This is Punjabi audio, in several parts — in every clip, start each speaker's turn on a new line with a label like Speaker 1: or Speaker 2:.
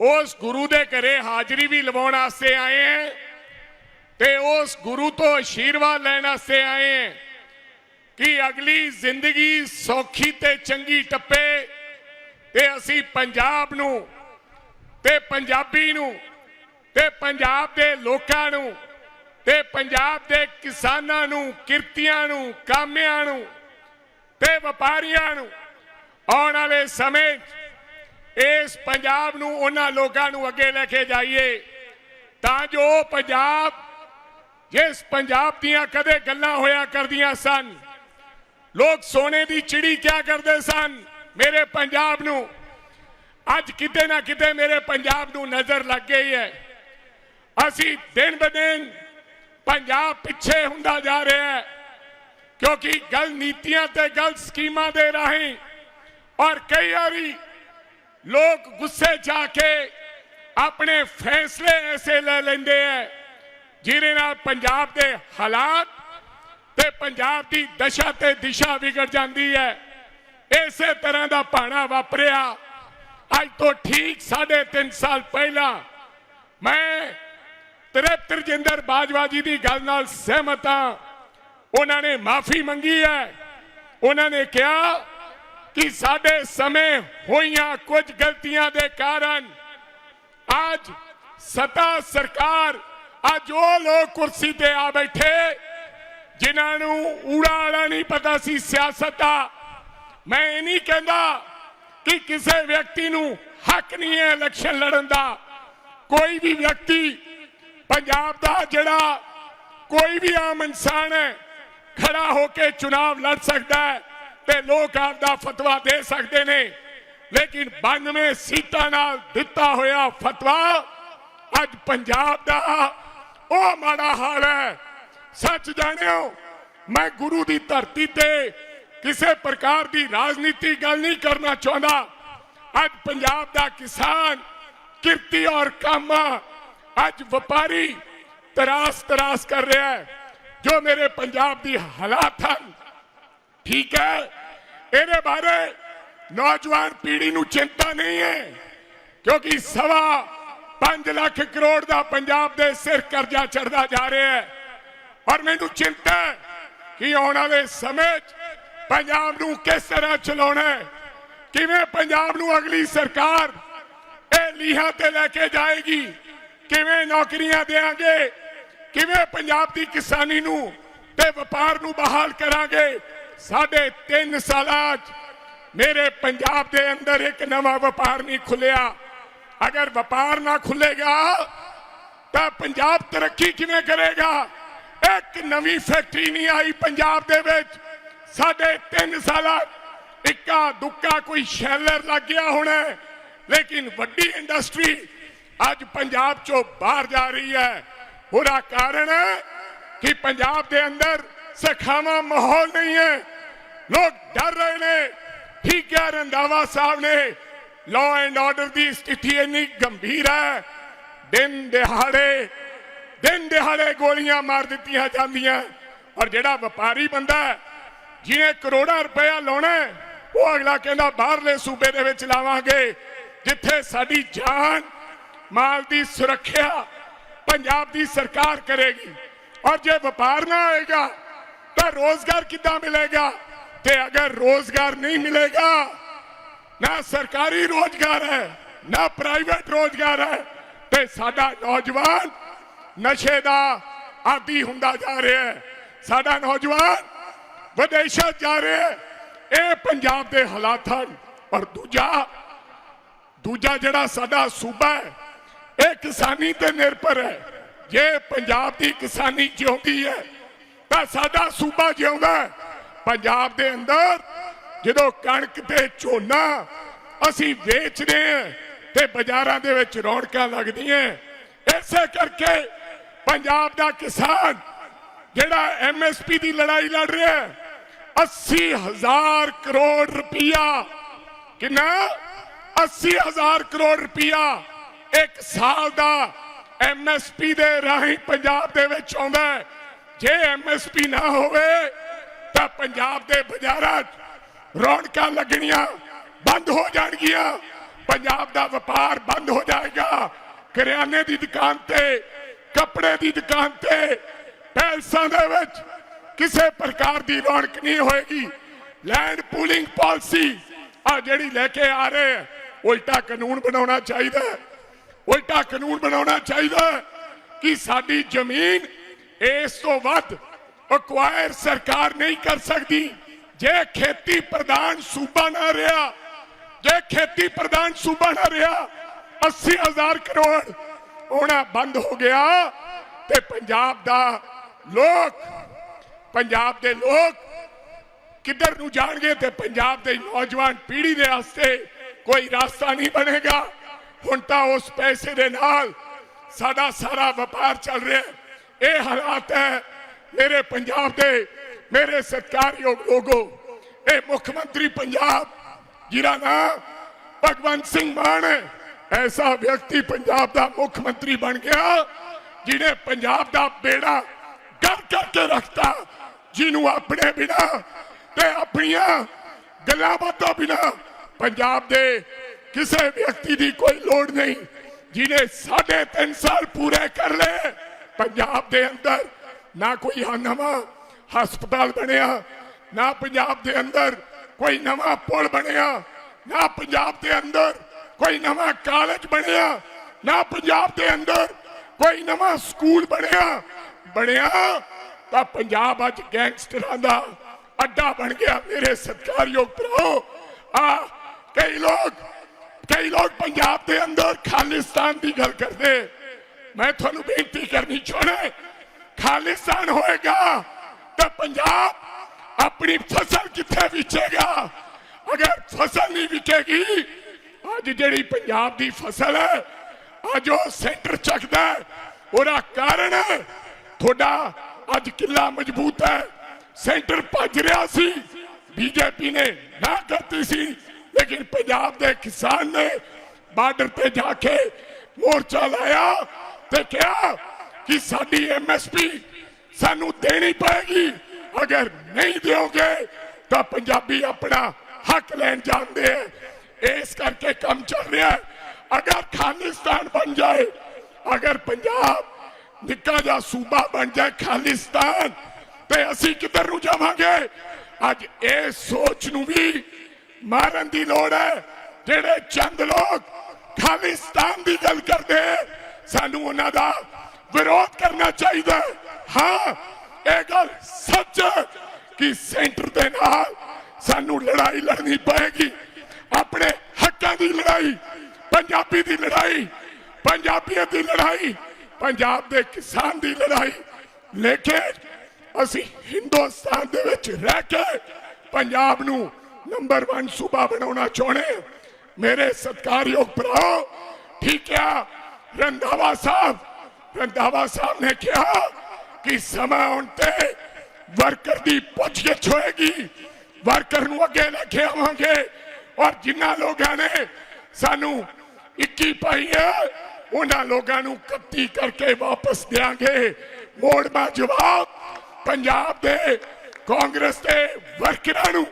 Speaker 1: ਉਸ ਗੁਰੂ ਦੇ ਘਰੇ ਹਾਜ਼ਰੀ ਵੀ ਲਵਾਉਣ ਵਾਸਤੇ ਆਏ ਹਾਂ ਤੇ ਉਸ ਗੁਰੂ ਤੋਂ ਆਸ਼ੀਰਵਾਦ ਲੈਣ ਵਾਸਤੇ ਆਏ ਹਾਂ ਕਿ ਅਗਲੀ ਜ਼ਿੰਦਗੀ ਸੌਖੀ ਤੇ ਚੰਗੀ ਟੱਪੇ ਤੇ ਅਸੀਂ ਪੰਜਾਬ ਨੂੰ ਤੇ ਪੰਜਾਬੀ ਨੂੰ ਤੇ ਪੰਜਾਬ ਦੇ ਲੋਕਾਂ ਨੂੰ ਤੇ ਪੰਜਾਬ ਦੇ ਕਿਸਾਨਾਂ ਨੂੰ, ਕਿਰਤੀਆਂ ਨੂੰ, ਕਾਮਿਆਂ ਨੂੰ ਤੇ ਵਪਾਰੀਆਂ ਨੂੰ ਆਉਣ ਵਾਲੇ ਸਮੇਂ 'ਚ ਇਸ ਪੰਜਾਬ ਨੂੰ ਉਹਨਾਂ ਲੋਕਾਂ ਨੂੰ ਅੱਗੇ ਲੈ ਕੇ ਜਾਈਏ, ਤਾਂ ਜੋ ਪੰਜਾਬ, ਜਿਸ ਪੰਜਾਬ ਦੀਆਂ ਕਦੇ ਗੱਲਾਂ ਹੋਇਆ ਕਰਦੀਆਂ ਸਨ, ਲੋਕ ਸੋਨੇ ਦੀ ਚਿੜੀ ਕਿਆ ਕਰਦੇ ਸਨ ਮੇਰੇ ਪੰਜਾਬ ਨੂੰ? ਅੱਜ ਕਿਤੇ ਨਾ ਕਿਤੇ ਮੇਰੇ ਪੰਜਾਬ ਨੂੰ ਨਜ਼ਰ ਲੱਗ ਗਈ ਹੈ। ਅਸੀਂ ਦਿਨ ਬ ਦਿਨ ਪੰਜਾਬ ਪਿੱਛੇ ਹੁੰਦਾ ਜਾ ਰਿਹਾ ਹੈ, ਕਿਉਂਕਿ ਗਲ ਨੀਤੀਆਂ ਤੇ ਗਲ ਸਕੀਮਾਂ ਦੇ ਰਾਹੀਂ ਔਰ ਕਈ ਵਾਰੀ ਲੋਕ ਗੁੱਸੇ ਜਾ ਕੇ ਆਪਣੇ ਫੈਸਲੇ ਐਸੇ ਲੈ ਲੈਂਦੇ ਐ, ਜਿਹਦੇ ਨਾਲ ਪੰਜਾਬ ਦੇ ਹਾਲਾਤ ਤੇ ਪੰਜਾਬ ਦੀ ਦਸ਼ਾ ਤੇ ਦਿਸ਼ਾ ਵਿਗੜ ਜਾਂਦੀ ਹੈ ਇਸੇ ਤਰ੍ਹਾਂ ਦਾ ਭਾਣਾ ਵਾਪਰਿਆ। ਅੱਜ ਤੋਂ ਠੀਕ 3.5 ਸਾਲ ਪਹਿਲਾਂ ਮੈਂ ਤ੍ਰਿਪਤ ਰਜਿੰਦਰ ਬਾਜਵਾ ਜੀ ਦੀ ਗੱਲ ਨਾਲ ਸਹਿਮਤ ਹਾਂ। ਉਹਨਾਂ ਨੇ ਮਾਫੀ ਮੰਗੀ ਹੈ ਉਹਨਾਂ ਨੇ ਕਿਹਾ ਕਿ ਸਾਡੇ ਸਮੇਂ ਹੋਈਆਂ ਕੁਝ ਗਲਤੀਆਂ ਦੇ ਕਾਰਨ ਅੱਜ ਸਤਾ ਸਰਕਾਰ ਅੱਜ ਉਹ ਲੋਕ ਕੁਰਸੀ ਤੇ ਆ ਬੈਠੇ, ਜਿਨ੍ਹਾਂ ਨੂੰ ਊੜਾ ਆੜਾ ਨਹੀਂ ਪਤਾ ਸੀ ਸਿਆਸਤ ਦਾ। ਮੈਂ ਇਹ ਨਹੀਂ ਕਹਿੰਦਾ ਕਿ ਕਿਸੇ ਵਿਅਕਤੀ ਨੂੰ ਹੱਕ ਨਹੀਂ ਹੈ ਇਲੈਕਸ਼ਨ ਲੜਨ ਦਾ। ਕੋਈ ਵੀ ਵਿਅਕਤੀ ਪੰਜਾਬ ਦਾ ਜਿਹੜਾ ਕੋਈ ਵੀ ਆਮ ਇਨਸਾਨ ਹੈ, ਖੜਾ ਹੋ ਕੇ ਚੁਣਾਵ ਲੜ ਸਕਦਾ ਹੈ। ਤੇ ਲੋਕ ਆਪਦਾ ਫਤਵਾ ਦੇ ਸਕਦੇ ਨੇ। ਲੇਕਿਨ 92 ਸੀਟਾਂ ਨਾਲ ਦਿੱਤਾ ਹੋਇਆ ਫਤਵਾ ਅੱਜ ਪੰਜਾਬ ਦਾ ਉਹ ਮਾੜਾ ਹਾਲ ਹੈ। ਸੱਚ ਜਾਣਿਓ, ਮੈਂ ਗੁਰੂ ਦੀ ਧਰਤੀ ਤੇ ਕਿਸੇ ਪ੍ਰਕਾਰ ਦੀ ਰਾਜਨੀਤੀ ਗੱਲ ਨਹੀਂ ਕਰਨਾ ਚਾਹੁੰਦਾ। ਅੱਜ ਪੰਜਾਬ ਦਾ ਕਿਸਾਨ, ਕਿਰਤੀ ਔਰ ਕਾਮਾ ਅੱਜ ਵਪਾਰੀ ਤਰਾਸ ਤਰਾਸ ਕਰ ਰਿਹਾ ਹੈ। ਜੋ ਮੇਰੇ ਪੰਜਾਬ ਦੀ ਹਾਲਾਤ ਹਨ, ਠੀਕ ਹੈ। ਇਹਦੇ ਬਾਰੇ ਨੌਜਵਾਨ ਪੀੜ੍ਹੀ ਨੂੰ ਚਿੰਤਾ ਨਹੀਂ ਹੈ, ਕਿਉਂਕਿ ਸਵਾ 5 ਲੱਖ ਕਰੋੜ ਦਾ ਪੰਜਾਬ ਦੇ ਸਿਰ ਕਰਜ਼ਾ ਚੜਦਾ ਜਾ ਰਿਹਾ ਹੈ। ਔਰ ਮੈਨੂੰ ਚਿੰਤਾ ਹੈ ਕਿ ਆਉਣ ਵਾਲੇ ਸਮੇਂ 'ਚ ਪੰਜਾਬ ਨੂੰ ਕਿਸ ਤਰ੍ਹਾਂ ਚਲਾਉਣਾ ਹੈ, ਕਿਵੇਂ ਪੰਜਾਬ ਨੂੰ ਅਗਲੀ ਸਰਕਾਰ ਇਹ ਲੀਹਾਂ ਤੇ ਲੈ ਕੇ ਜਾਏਗੀ, ਕਿਵੇਂ ਨੌਕਰੀਆਂ ਦੇਾਂਗੇ ਕਿਵੇਂ ਪੰਜਾਬ ਦੀ ਕਿਸਾਨੀ ਨੂੰ ਤੇ ਵਪਾਰ ਨੂੰ ਬਹਾਲ ਕਰਾਂਗੇ ਸਾਡੇ 3 ਸਾਲਾਂ 'ਚ ਮੇਰੇ ਪੰਜਾਬ ਦੇ ਅੰਦਰ ਇੱਕ ਨਵਾਂ ਵਪਾਰ ਨਹੀਂ ਖੁੱਲਿਆ। ਅਗਰ ਵਪਾਰ ਨਾ ਖੁੱਲੇਗਾ, ਤਾਂ ਪੰਜਾਬ ਤਰੱਕੀ ਕਿਵੇਂ ਕਰੇਗਾ? ਇੱਕ ਨਵੀਂ ਫੈਕਟਰੀ ਨਹੀਂ ਆਈ ਪੰਜਾਬ ਦੇ ਵਿੱਚ। ਸਾਡੇ 3 ਸਾਲਾਂ 'ਚ ਇੱਕਾ ਦੁੱਕਾ ਕੋਈ ਸ਼ੈਲਰ ਲੱਗ ਗਿਆ ਹੋਣਾ ਲੇਕਿਨ ਵੱਡੀ ਇੰਡਸਟਰੀ ਅੱਜ ਪੰਜਾਬ ਚੋਂ ਬਾਹਰ ਜਾ ਰਹੀ ਹੈ। ਉਹਦਾ ਕਾਰਨ ਕਿ ਪੰਜਾਬ ਦੇ ਅੰਦਰ ਸਖਾਵਾ ਮਾਹੌਲ ਨਹੀਂ ਹੈ। ਲੋਕ ਡਰ ਰਹੇ ਨੇ। ਠੀਕ ਹੈ ਰੰਦਾਵਾ ਸਾਹਿਬ ਨੇ? ਲਾਅ ਐਂਡ ਆਰਡਰ ਦੀ ਸਥਿਤੀ ਇੰਨੀ ਗੰਭੀਰ ਹੈ। ਦਿਨ ਦਿਹਾੜੇ ਦਿਨ ਦਿਹਾੜੇ ਗੋਲੀਆਂ ਮਾਰ ਦਿੱਤੀਆਂ ਜਾਂਦੀਆਂ। ਔਰ ਜਿਹੜਾ ਵਪਾਰੀ ਬੰਦਾ ਹੈ, ਜਿਹਨੇ ਕਰੋੜਾਂ ਰੁਪਇਆ ਲਾਉਣਾ ਉਹ ਅਗਲਾ ਕਹਿੰਦਾ ਬਾਹਰਲੇ ਸੂਬੇ ਦੇ ਵਿੱਚ ਲਾਵਾਂਗੇ। ਜਿੱਥੇ ਸਾਡੀ ਜਾਨ ਮਾਲ ਦੀ ਸੁਰੱਖਿਆ ਪੰਜਾਬ ਦੀ ਸਰਕਾਰ ਕਰੇਗੀ। ਔਰ ਜੇ ਵਪਾਰ ਨਾ ਹੋਏਗਾ ਤਾਂ ਰੋਜ਼ਗਾਰ ਕਿੱਦਾਂ ਮਿਲੇਗਾ ਤੇ ਅਗਰ ਰੋਜ਼ਗਾਰ ਨਹੀਂ ਮਿਲੇਗਾ ਨਾ ਸਰਕਾਰੀ ਰੋਜ਼ਗਾਰ ਹੈ ਨਾ ਪ੍ਰਾਈਵੇਟ ਰੋਜ਼ਗਾਰ ਹੈ ਤੇ ਸਾਡਾ ਨੌਜਵਾਨ ਨਸ਼ੇ ਦਾ ਆਦੀ ਹੁੰਦਾ ਜਾ ਰਿਹਾ ਹੈ ਸਾਡਾ ਨੌਜਵਾਨ ਵਿਦੇਸ਼ਾਂ ਜਾ ਰਿਹਾ ਹੈ ਇਹ ਪੰਜਾਬ ਦੇ ਹਾਲਾਤ ਹਨ ਔਰ ਦੂਜਾ ਦੂਜਾ ਜਿਹੜਾ ਸਾਡਾ ਸੂਬਾ ਹੈ ਇਹ ਕਿਸਾਨੀ ਤੇ ਨਿਰਭਰ ਹੈ ਜੇ ਪੰਜਾਬ ਦੀ ਕਿਸਾਨੀ ਜਿਉਂਦੀ ਹੈ ਤਾਂ ਸਾਡਾ ਸੂਬਾ ਜਿਉਂਦਾ ਪੰਜਾਬ ਦੇ ਅੰਦਰ ਜਦੋਂ ਕਣਕ ਤੇ ਝੋਨਾ ਅਸੀਂ ਵੇਚਦੇ ਹਾਂ ਤੇ ਬਾਜ਼ਾਰਾਂ ਦੇ ਵਿੱਚ ਰੌਣਕਾਂ ਲੱਗਦੀਆਂ ਇਸੇ ਕਰਕੇ ਪੰਜਾਬ ਦਾ ਕਿਸਾਨ ਜਿਹੜਾ ਐਮਐਸਪੀ ਦੀ ਲੜਾਈ ਲੜ ਰਿਹਾ ਹੈ 80000 ਕਰੋੜ ਰੁਪਇਆ ਕਿੰਨਾ? 80000 ਕਰੋੜ ਰੁਪਇਆ ਇੱਕ ਸਾਲ ਦਾ ਐਮਐਸਪੀ ਦੇ ਰਾਹੀਂ ਪੰਜਾਬ ਦੇ ਵਿੱਚ ਆਉਂਦਾ ਹੈ। ਜੇ ਐਮਐਸਪੀ ਨਾ ਹੋਵੇ, ਤਾਂ ਪੰਜਾਬ ਦੇ ਬਾਜ਼ਾਰਾਂ 'ਚ ਰੌਣਕਾਂ ਲੱਗਣੀਆਂ ਬੰਦ ਹੋ ਜਾਣਗੀਆਂ। ਪੰਜਾਬ ਦਾ ਵਪਾਰ ਬੰਦ ਹੋ ਜਾਏਗਾ। ਕਰਿਆਨੇ ਦੀ ਦੁਕਾਨ ਤੇ, ਕੱਪੜੇ ਦੀ ਦੁਕਾਨ ਤੇ, ਪੈਲਸਾਂ ਦੇ ਵਿੱਚ ਕਿਸੇ ਪ੍ਰਕਾਰ ਦੀ ਰੌਣਕ ਨਹੀਂ ਹੋਏਗੀ। ਲੈਂਡ ਪੂਲਿੰਗ ਪਾਲਿਸੀ ਆ ਜਿਹੜੀ ਲੈ ਕੇ ਆ ਰਹੇ ਉਲਟਾ ਕਾਨੂੰਨ ਬਣਾਉਣਾ ਚਾਹੀਦਾ। ਉਲਟਾ ਕਾਨੂੰਨ ਬਣਾਉਣਾ ਚਾਹੀਦਾ ਕਿ ਸਾਡੀ ਜ਼ਮੀਨ ਇਸ ਤੋਂ ਵੱਧ ਅਕਵਾਇਰ ਸਰਕਾਰ ਨਹੀਂ ਕਰ ਸਕਦੀ ਜੇ ਖੇਤੀ ਪ੍ਰਧਾਨ ਸੂਬਾ ਨਾ ਰਿਹਾ, ਜੇ ਖੇਤੀ ਪ੍ਰਧਾਨ ਸੂਬਾ ਨਾ ਰਿਹਾ 80000 ਕਰੋੜ ਹੋਣਾ ਬੰਦ ਹੋ ਗਿਆ ਤੇ ਪੰਜਾਬ ਦਾ ਲੋਕ, ਪੰਜਾਬ ਦੇ ਲੋਕ ਕਿੱਧਰ ਨੂੰ ਜਾਣਗੇ ਤੇ ਪੰਜਾਬ ਦੇ ਨੌਜਵਾਨ ਪੀੜ੍ਹੀ ਦੇ ਵਾਸਤੇ ਕੋਈ ਰਸਤਾ ਨਹੀਂ ਬਣੇਗਾ ਹੁਣ ਤਾਂ ਉਸ ਪੈਸੇ ਦੇ ਨਾਲ ਸਾਡਾ ਸਾਰਾ ਵਪਾਰ ਚੱਲ ਰਿਹਾ ਹੈ। ਇਹ ਹਾਲਾਤ ਹੈ ਮੇਰੇ ਪੰਜਾਬ ਦੇ, ਮੇਰੇ ਸਤਿਕਾਰਯੋਗ ਲੋਗੋ, ਇਹ ਮੁੱਖ ਮੰਤਰੀ ਪੰਜਾਬ, ਜਿਹਦਾ ਨਾਮ ਭਗਵੰਤ ਸਿੰਘ ਮਾਨ ਹੈ। ਐਸਾ ਵਿਅਕਤੀ ਪੰਜਾਬ ਦਾ ਮੁੱਖ ਮੰਤਰੀ ਬਣ ਗਿਆ, ਜਿਹਨੇ ਪੰਜਾਬ ਦਾ ਬੇੜਾ ਕਰ ਕਰਕੇ ਰੱਖਤਾ, ਜਿਹਨੂੰ ਆਪਣੇ ਬਿਨਾ ਤੇ ਆਪਣੀਆਂ ਗੱਲਾਂ ਬਾਤਾਂ ਬਿਨਾ ਪੰਜਾਬ ਦੇ ਕਿਸੇ ਵਿਅਕਤੀ ਦੀ ਕੋਈ ਲੋੜ ਨਹੀਂ, ਜਿਹਨੇ ਸਾਢੇ ਤਿੰਨ ਸਾਲ ਪੂਰੇ ਕਰ ਲਏ। ਪੰਜਾਬ ਦੇ ਅੰਦਰ ਨਾ ਕੋਈ ਨਵਾਂ ਹਸਪਤਾਲ ਬਣਿਆ, ਨਾ ਪੰਜਾਬ ਦੇ ਅੰਦਰ ਕੋਈ ਨਵਾਂ ਪੁਲ ਬਣਿਆ, ਨਾ ਪੰਜਾਬ ਦੇ ਅੰਦਰ ਕੋਈ ਨਵਾਂ ਕਾਲਜ ਬਣਿਆ, ਨਾ ਪੰਜਾਬ ਦੇ ਅੰਦਰ ਕੋਈ ਨਵਾਂ ਸਕੂਲ ਬਣਿਆ। ਬਣਿਆ ਤਾਂ ਪੰਜਾਬ ਅੱਜ ਗੈਂਗਸਟਰਾਂ ਦਾ ਅੱਡਾ ਬਣ ਗਿਆ। ਮੇਰੇ ਸਤਿਕਾਰਯੋਗ ਭਰਾਓ ਆ ਕਈ ਲੋਕ ਕਈ ਲੋਕ ਪੰਜਾਬ ਦੇ ਅੰਦਰ ਖਾਲਿਸਤਾਨ ਦੀ ਗੱਲ ਕਰਦੇ। ਮੈਂ ਤੁਹਾਨੂੰ ਬੇਨਤੀ ਕਰਨੀ ਚਾਹਣਾ ਖਾਲਿਸਤਾਨ ਹੋਏਗਾ ਤਾਂ ਪੰਜਾਬ ਆਪਣੀ ਫਸਲ ਕਿੱਥੇ ਵੇਚੇਗਾ? ਅਗਰ ਫਸਲ ਨਹੀਂ ਵਿਕੇਗੀ ਅੱਜ ਜਿਹੜੀ ਪੰਜਾਬ ਦੀ ਫਸਲ ਹੈ, ਅੱਜ ਉਹ ਸੈਂਟਰ ਚੱਕਦਾ ਉਹਦਾ ਕਾਰਨ ਤੁਹਾਡਾ ਅੱਜ ਕਿੱਲਾ ਮਜ਼ਬੂਤ ਹੈ। ਸੈਂਟਰ ਭੱਜ ਰਿਹਾ ਸੀ, ਬੀਜੇਪੀ ਨੇ ਨਾ ਕਰਤੀ ਸੀ, ਲੇਕਿਨ ਪੰਜਾਬ ਦੇ ਕਿਸਾਨ ਨੇ ਬਾਰਡਰ ਤੇ ਜਾ ਕੇ ਮੋਰਚਾ ਲਾਇਆ। ਤੇ ਕਿਹਾ ਕਿ ਸਾਡੀ ਐਮਐਸਪੀ ਸਾਨੂੰ ਦੇਣੀ ਪਏਗੀ। ਅਗਰ ਨਹੀਂ ਦਿਓਗੇ ਤਾਂ ਪੰਜਾਬੀ ਆਪਣਾ ਹੱਕ ਲੈਣ ਜਾਂਦੇ ਹੈ ਇਸ ਕਰਕੇ ਕੰਮ ਚੱਲ ਰਿਹਾ ਹੈ। ਅਗਰ ਖਾਲਿਸਤਾਨ ਬਣ ਜਾਏ ਅਗਰ ਪੰਜਾਬ ਨਿੱਕਾ ਜਿਹਾ ਸੂਬਾ ਬਣ ਜਾਏ ਖਾਲਿਸਤਾਨ ਤੇ ਅਸੀਂ ਕਿੱਧਰ ਨੂੰ ਜਾਵਾਂਗੇ? ਅੱਜ ਇਹ ਸੋਚ ਨੂੰ ਵੀ ਮਾਰਨ ਦੀ ਲੋੜ ਹੈ। ਜਿਹੜੇ ਚੰਦ ਲੋਕ ਖਾਲਿਸਤਾਨ ਦੀ ਗੱਲ ਕਰਦੇ ਹੈ, ਸਾਨੂੰ ਉਹਨਾਂ ਦਾ ਵਿਰੋਧ ਕਰਨਾ ਚਾਹੀਦਾ ਹਾਂ। ਇਹ ਗੱਲ ਸੱਚ ਹੈ ਕਿ ਸੈਂਟਰ ਦੇ ਨਾਲ ਸਾਨੂੰ ਲੜਾਈ ਲੜਨੀ ਪਏਗੀ। ਆਪਣੇ ਹੱਕਾਂ ਦੀ ਲੜਾਈ, ਪੰਜਾਬੀ ਦੀ ਲੜਾਈ ਪੰਜਾਬੀਅਤ ਦੀ ਲੜਾਈ, ਪੰਜਾਬ ਦੇ ਕਿਸਾਨ ਦੀ ਲੜਾਈ। ਲੇਕਿਨ ਅਸੀਂ ਹਿੰਦੁਸਤਾਨ ਦੇ ਵਿੱਚ ਰਹਿ ਕੇ ਪੰਜਾਬ ਨੂੰ ਨੰਬਰ 1 ਸੂਬਾ ਬਣਾਉਣਾ ਚਾਹੁੰਦੇ ਮੇਰੇ ਸਤਿਕਾਰਯੋਗ ਭਰਾਓ, ਠੀਕ ਹੈ ਰੰਧਾਵਾ ਸਾਹਿਬ ਰੰਧਾਵਾ ਸਾਹਿਬ ਨੇ ਕਿਹਾ ਕਿ ਸਮਾਂ ਆਉਣ ਤੇ ਵਰਕਰ ਦੀ ਪੁੱਛਗਿੱਛ ਹੋਏਗੀ। ਵਰਕਰ ਨੂੰ ਅੱਗੇ ਲੈ ਕੇ ਆਵਾਂਗੇ। ਔਰ ਜਿਨ੍ਹਾਂ ਲੋਕਾਂ ਨੇ ਸਾਨੂੰ 21 ਪਾਈ ਹੈ ਉਹਨਾਂ ਲੋਕਾਂ ਨੂੰ 31 ਕਰਕੇ ਵਾਪਸ ਦੇਾਂਗੇ ਮੋੜਮਾ ਜਵਾਬ, ਪੰਜਾਬ ਦੇ ਕਾਂਗਰਸ ਦੇ ਵਰਕਰਾਂ ਨੂੰ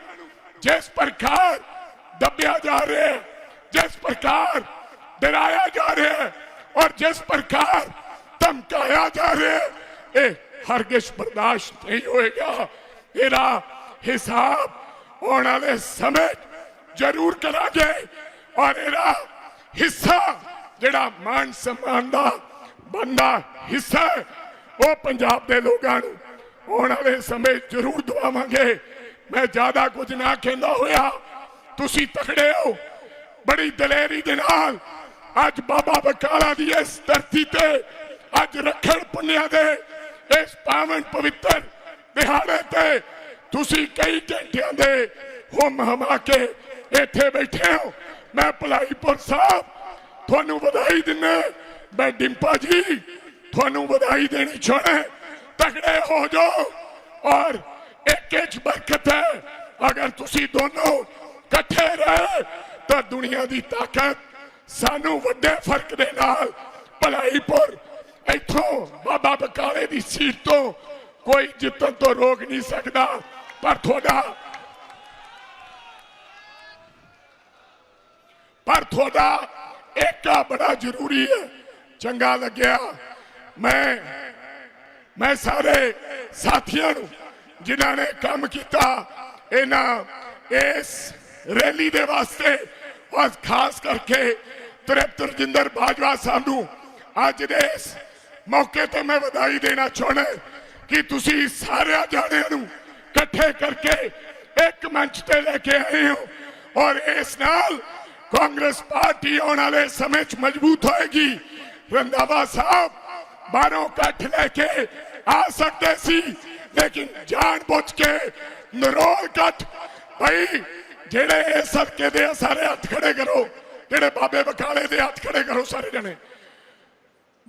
Speaker 1: ਜਿਸ ਪ੍ਰਕਾਰ ਦੱਬਿਆ ਜਾ ਰਿਹਾ, ਜਿਸ ਪ੍ਰਕਾਰ ਡਰਾਇਆ ਜਾ ਰਿਹਾ ਹੈ ਔਰ ਜਿਸ ਪ੍ਰਕਾਰ ਧਮਕਾਇਆ ਜਾ ਰਿਹਾ ਹੈ ਇਹ ਹਰਗਿਜ਼ ਬਰਦਾਸ਼ਤ ਇਹਦਾ ਹਿਸਾਬ ਆਉਣ ਵਾਲੇ ਸਮੇਂ ਜ਼ਰੂਰ ਕਰਾਂਗੇ ਔਰ ਇਹਦਾ ਹਿੱਸਾ ਜਿਹੜਾ ਮਾਨ ਸਨਮਾਨ ਦਾ ਬੰਦਾ ਹਿੱਸਾ ਉਹ ਪੰਜਾਬ ਦੇ ਲੋਕਾਂ ਨੂੰ ਆਉਣ ਵਾਲੇ ਸਮੇਂ ਜ਼ਰੂਰ ਦਵਾਵਾਂਗੇ ਮੈਂ ਜ਼ਿਆਦਾ ਕੁਝ ਨਾ ਕਹਿੰਦਾ ਹੋਇਆ ਤੁਸੀਂ ਤਕੜੇ ਹੋ ਬੜੀ ਦਲੇਰੀ ਦੇ ਨਾਲ ਅੱਜ ਬਾਬਾ ਬਕਾਲਾ ਦੀ ਇਸ ਧਰਤੀ ਤੇ ਅੱਜ ਰੱਖਣ ਪੁੰਨਿਆ ਦੇ ਇਸ ਪਾਵਨ ਪਵਿੱਤਰ ਦਿਹਾੜੇ ਤੇ ਤੁਸੀਂ ਕਈ ਘੰਟਿਆਂ ਦੇ ਹੁਮ ਹਮਾ ਕੇ ਇੱਥੇ ਬੈਠੇ ਹੋ। ਮੈਂ ਭਲਾਈਪੁਰ ਸਾਹਿਬ ਤੁਹਾਨੂੰ ਵਧਾਈ ਦਿੰਦਾ ਮੈਂ ਡਿੰਪਾ ਜੀ ਤੁਹਾਨੂੰ ਵਧਾਈ ਦੇਣੀ ਚਾਹਣਾ ਤਕੜੇ ਹੋ ਜਾਓ ਔਰ ਇੱਕ ਇੱਕ ਬਰਕਤ ਹੈ। ਅਗਰ ਤੁਸੀਂ ਦੋਨੋਂ ਇਕੱਠੇ ਰਹੇ ਤਾਂ ਦੁਨੀਆ ਦੀ ਤਾਕਤ ਸਾਨੂੰ ਵੱਡੇ ਫ਼ਰਕ ਦੇ ਨਾਲ ਭਲਾਈਪੁਰ, ਇੱਥੋਂ ਬਾਬਾ ਬਕਾਲੇ ਦੀ ਸੀਟ ਤੋਂ ਕੋਈ ਜਿੱਤਣ ਤੋਂ ਰੋਕ ਨਹੀਂ ਸਕਦਾ। ਪਰ ਤੁਹਾਡਾ ਪਰ ਤੁਹਾਡਾ ਏਕਾ ਬੜਾ ਜ਼ਰੂਰੀ ਹੈ। ਚੰਗਾ ਲੱਗਿਆ। ਮੈਂ ਮੈਂ ਸਾਰੇ ਸਾਥੀਆਂ ਨੂੰ ਜਿਨ੍ਹਾਂ ਨੇ ਕੰਮ ਕੀਤਾ ਇਹਨਾਂ ਇਸ ਰੈਲੀ ਦੇ ਵਾਸਤੇ ਔਰ ਖਾਸ ਕਰਕੇ ਤ੍ਰਿਪਤ ਰਜਿੰਦਰ ਬਾਜਵਾ ਸਾਹਿਬ ਨੂੰ ਅੱਜ ਦੇ ਇਸ ਮੌਕੇ ਤੇ ਮੈਂ ਵਧਾਈ ਦੇਣਾ ਚਾਹੁੰਦਾ ਕਿ ਤੁਸੀਂ ਸਾਰਿਆਂ ਜਾਣਿਆਂ ਨੂੰ ਇਕੱਠੇ ਕਰਕੇ ਇੱਕ ਮੰਚ ਤੇ ਲੈ ਕੇ ਆਏ ਹੋ ਔਰ ਇਸ ਨਾਲ ਕਾਂਗਰਸ ਪਾਰਟੀ ਆਉਣ ਵਾਲੇ ਸਮੇਂ 'ਚ ਮਜ਼ਬੂਤ ਹੋਏਗੀ। ਰੰਦਾਵਾ ਸਾਹਿਬ ਬਾਹਰੋਂ ਇਕੱਠ ਲੈ ਕੇ ਆ ਸਕਦੇ ਸੀ, ਲੇਕਿਨ ਜਾਣ ਬੁੱਝ ਕੇ ਨਰੋਲ ਇਕੱਠ ਭਾਈ ਜਿਹੜੇ ਇਸ ਹਲਕੇ ਦੇ ਆ, ਸਾਰੇ ਹੱਥ ਖੜੇ ਕਰੋ। ਜਿਹੜੇ ਬਾਬੇ ਬਕਾਲੇ ਦੇ ਹੱਥ ਖੜੇ ਕਰੋ ਸਾਰੇ ਜਣੇ।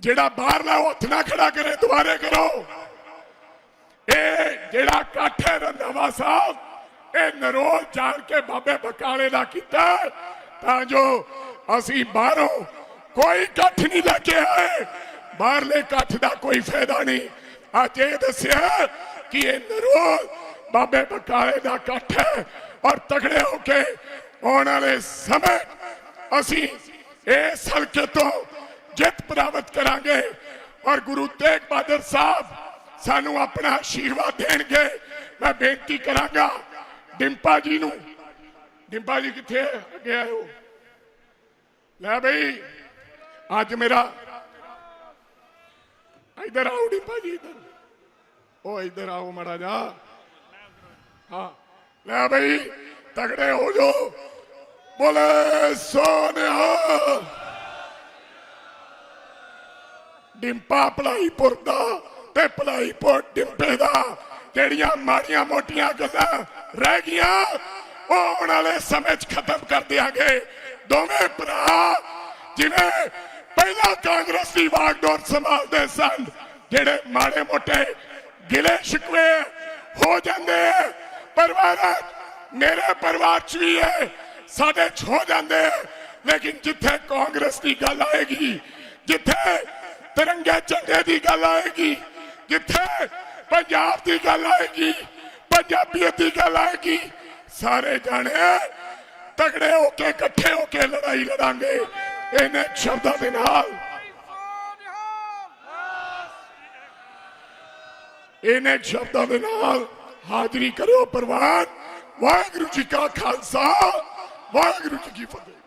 Speaker 1: ਜਿਹੜਾ ਬਾਹਰਲਾ ਉਹ ਹੱਥ ਨਾ ਖੜਾ ਕਰੇ ਦੁਬਾਰੇ ਕਰੋ। ਇਹ ਜਿਹੜਾ ਇਕੱਠ ਹੈ ਰੰਧਾਵਾ ਸਾਹਿਬ ਇਹ ਨਰੋਲ ਜਾਣ ਕੇ ਬਾਬੇ ਬਕਾਲੇ ਦਾ ਕੀਤਾ ਤਾਂ ਜੋ ਅਸੀਂ ਬਾਹਰੋਂ ਕੋਈ ਇਕੱਠ ਨਹੀਂ ਲੈ ਕੇ ਆਏ। ਬਾਹਰਲੇ ਇਕੱਠ ਦਾ ਕੋਈ ਫਾਇਦਾ ਨਹੀਂ। ਅੱਜ ਇਹ ਦੱਸਿਆ ਕਿ ਇਹ ਨਰੋਲ ਬਾਬੇ ਬਕਾਲੇ ਦਾ ਇਕੱਠ ਹੈ ਔਰ ਤਗੜੇ ਹੋ ਕੇ ਆਉਣ ਵਾਲੇ ਸਮੇਂ ਅਸੀਂ ਇਸ ਹਲਕੇ ਤੋਂ ਜਿੱਤ ਪ੍ਰਾਪਤ ਕਰਾਂਗੇ ਔਰ ਗੁਰੂ ਤੇਗ ਬਹਾਦਰ ਸਾਹਿਬ ਸਾਨੂੰ ਆਪਣਾ ਆਸ਼ੀਰਵਾਦ ਦੇਣਗੇ। ਮੈਂ ਬੇਨਤੀ ਕਰਾਂਗਾ ਡਿੰਪਾ ਜੀ ਨੂੰ। ਡਿੰਪਾ ਜੀ ਕਿੱਥੇ ਹੈ? ਅੱਗੇ ਆਇਓ। ਲੈ ਬਈ, ਅੱਜ ਮੇਰਾ ਇਧਰ ਆਓ ਡਿੰਪਾ ਜੀ ਇਧਰ। ਉਹ ਇਧਰ ਆਓ ਮੜਾ ਜਾ ਹਾਂ। ਲੈ ਬਈ ਤਗੜੇ ਹੋ ਜੋ ਬੋਲੇ ਸੋਨਿਹਾ ਡਿੰਪਾ ਭਲਾਈਪੁਰ ਦਾ ਤੇ ਭਲਾਈਪੁਰ ਡਿੰਪੇ ਦਾ, ਜਿਹੜੀਆਂ ਮਾੜੀਆਂ ਮੋਟੀਆਂ ਗੱਲਾਂ ਰਹਿ ਗਈਆਂ, ਉਹ ਆਉਣ ਵਾਲੇ ਸਮੇਂ 'ਚ ਖਤਮ ਕਰ ਦਿਆਂਗੇ। ਦੋਵੇਂ ਭਰਾ ਜਿਵੇਂ ਪਹਿਲਾਂ ਕਾਂਗਰਸੀ ਦੀ ਵਾਗਡੋਰ ਸੰਭਾਲਦੇ ਸਨ, ਜਿਹੜੇ ਮਾੜੇ ਮੋਟੇ ਗਿਲੇ ਸ਼ਿਕਵੇ ਹੋ ਜਾਂਦੇ। ਪਰਿਵਾਰ ਪਰਿਵਾਰਾਂ ਮੇਰੇ ਪਰਿਵਾਰ 'ਚ ਵੀ ਹੈ। ਸਾਡੇ 'ਚ ਜਾਂਦੇ ਲੇਕਿਨ ਜਿੱਥੇ ਕਾਂਗਰਸ ਦੀ ਗੱਲ ਆਏਗੀ, ਜਿੱਥੇ ਤਿਰੰਗੇ ਝੰਡੇ ਦੀ ਗੱਲ ਆਏਗੀ, ਜਿੱਥੇ ਪੰਜਾਬ ਦੀ ਗੱਲ ਆਏਗੀ, ਪੰਜਾਬੀਅਤ ਦੀ ਗੱਲ ਆਏਗੀ, ਸਾਰੇ ਜਾਣੇ ਤਗੜੇ ਹੋ ਕੇ, ਇਕੱਠੇ ਹੋ ਕੇ ਲੜਾਈ ਲੜਾਂਗੇ। ਇਹਨਾਂ ਸ਼ਬਦਾਂ ਦੇ ਨਾਲ ਇਹਨੇ ਸ਼ਬਦਾਂ ਦੇ ਨਾਲ ਹਾਜ਼ਰੀ ਕਰੋ ਪ੍ਰਵਾਨ ਵਾਹਿਗੁਰੂ ਜੀ ਕਾ ਖਾਲਸਾ ਵਾਹਿਗੁਰੂ ਜੀ ਕੀ ਫਤਿਹ।